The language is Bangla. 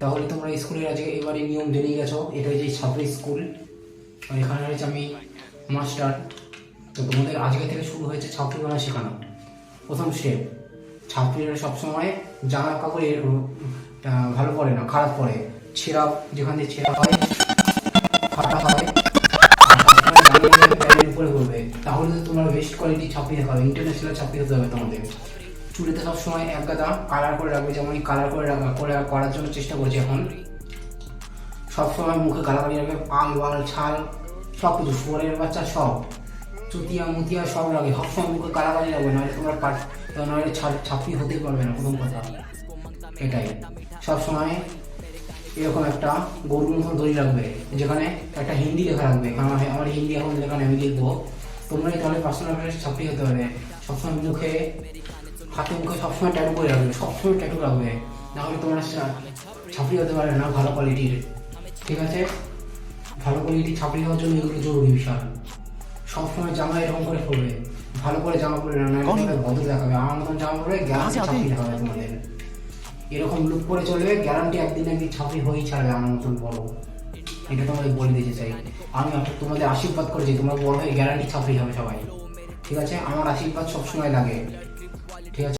তাহলে তোমরা স্কুলের আজকে এবারে নিয়ম জেনে গেছো এটা হচ্ছে ছাত্রী স্কুল। এখানে রয়েছে আমি মাস্টার। তো তোমাদের আজকে থেকে শুরু হয়েছে ছাত্রী বানা শেখানো। প্রথম স্টেপ ছাত্রীরা সবসময় জামা কাপড় ভালো পরে না, খারাপ পরে। ছেঁড়া, যেখান দিয়ে ছেঁড়া হয়, ফাটা হয় তাহলে তোমার বেস্ট কোয়ালিটি ছাপি দেখাবে ইন্টারন্যাশনাল ছাপিয়ে হতে হবে তোমাদের। চুলেতে সবসময় এক গাদা কালার করে রাখবে, যেমন কালার করে রাখা করে করার জন্য চেষ্টা করছি এখন। সবসময় মুখে গালাগালি রাখবে, পাল, বাল, ছাল সব কিছু শুয়ারের বাচ্চা সব, চুতিয়া, মুতিয়া সব লাগে। সবসময় মুখে গালাগালি রাখবে, নাহলে তোমার পাট নাহলে ছা- ছাপি হতেই পারবে না প্রথম কথা এটাই। সবসময় এরকম একটা গরুর মতো দড়ি রাখবে, যেখানে একটা হিন্দি লেখা রাখবে। কারণ আমার হিন্দি এখন যেখানে আমি লিখব, তোমরাই তাহলে পার্সোনাল ছাপি হতে হবে সবসময় মুখে হাতে মুখে সবসময় ট্যাটু করে রাখবে সবসময় ট্যাটু রাখবে। নাহলে তোমরা ছাপড়ি হতে পারবে না ভালো কোয়ালিটির ঠিক আছে? ভালো কোয়ালিটির ছাপড়ি হওয়ার জন্য এগুলো জরুরি বিশাল। সবসময় জামা এরকম করে পরবে। ভালো করে জামা পরে না নাহলে তোমাদের ভদ্র দেখাবে। আমার মতন জামা পরে গ্যারান্টি ছাপড়ি দেখাবে তোমাদের। এরকম লুক করে চলবে গ্যারান্টি একদিন একদিন ছাপড়ি হয়েই ছাড়বে আমার মতন বড়। এটা তোমাদের বলে দিতে চাই। আমি তোমাদের আশীর্বাদ করেছি তোমরা বড় হয়ে গ্যারান্টি ছাপড়ি হবে সবাই। ঠিক আছে? আমার আশীর্বাদ সবসময় লাগে।